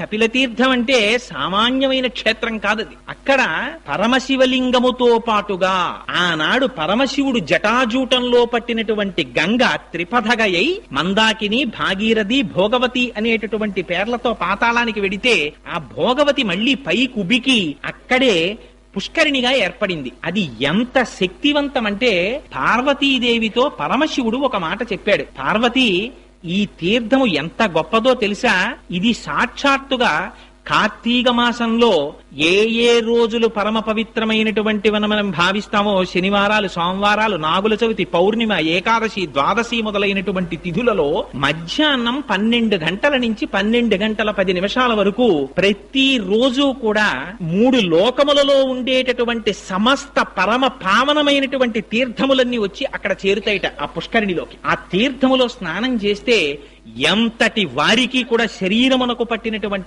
కపిలతీర్థం అంటే సామాన్యమైన క్షేత్రం కాదది. అక్కడ పరమశివలింగముతో పాటుగా ఆనాడు పరమశివుడు జటాజూటంలో పట్టినటువంటి గంగ త్రిపథగయై మందాకిని భాగీరథి భోగవతి అనేటటువంటి పేర్లతో పాతాళానికి వెడితే ఆ భోగవతి మళ్ళీ పై కుబికి అక్కడే పుష్కరిణిగా ఏర్పడింది. అది ఎంత శక్తివంతమంటే పార్వతీదేవితో పరమశివుడు ఒక మాట చెప్పాడు. పార్వతి ఈ తీర్థము ఎంత గొప్పదో తెలుసా? ఇది సాక్షాత్తుగా కార్తీక మాసంలో ఏ ఏ రోజులు పరమ పవిత్రమైనటువంటి మనం భావిస్తామో శనివారాలు సోమవారాలు నాగుల చవితి పౌర్ణిమ ఏకాదశి ద్వాదశి మొదలైనటువంటి తిథులలో మధ్యాహ్నం పన్నెండు గంటల నుంచి పన్నెండు గంటల పది నిమిషాల వరకు ప్రతి రోజు కూడా మూడు లోకములలో ఉండేటటువంటి సమస్త పరమ పావనమైనటువంటి తీర్థములన్నీ వచ్చి అక్కడ చేరుతాయిట ఆ పుష్కరిణిలోకి. ఆ తీర్థములో స్నానం చేస్తే ఎంతటి వారికి కూడా శరీరమునకు పట్టినటువంటి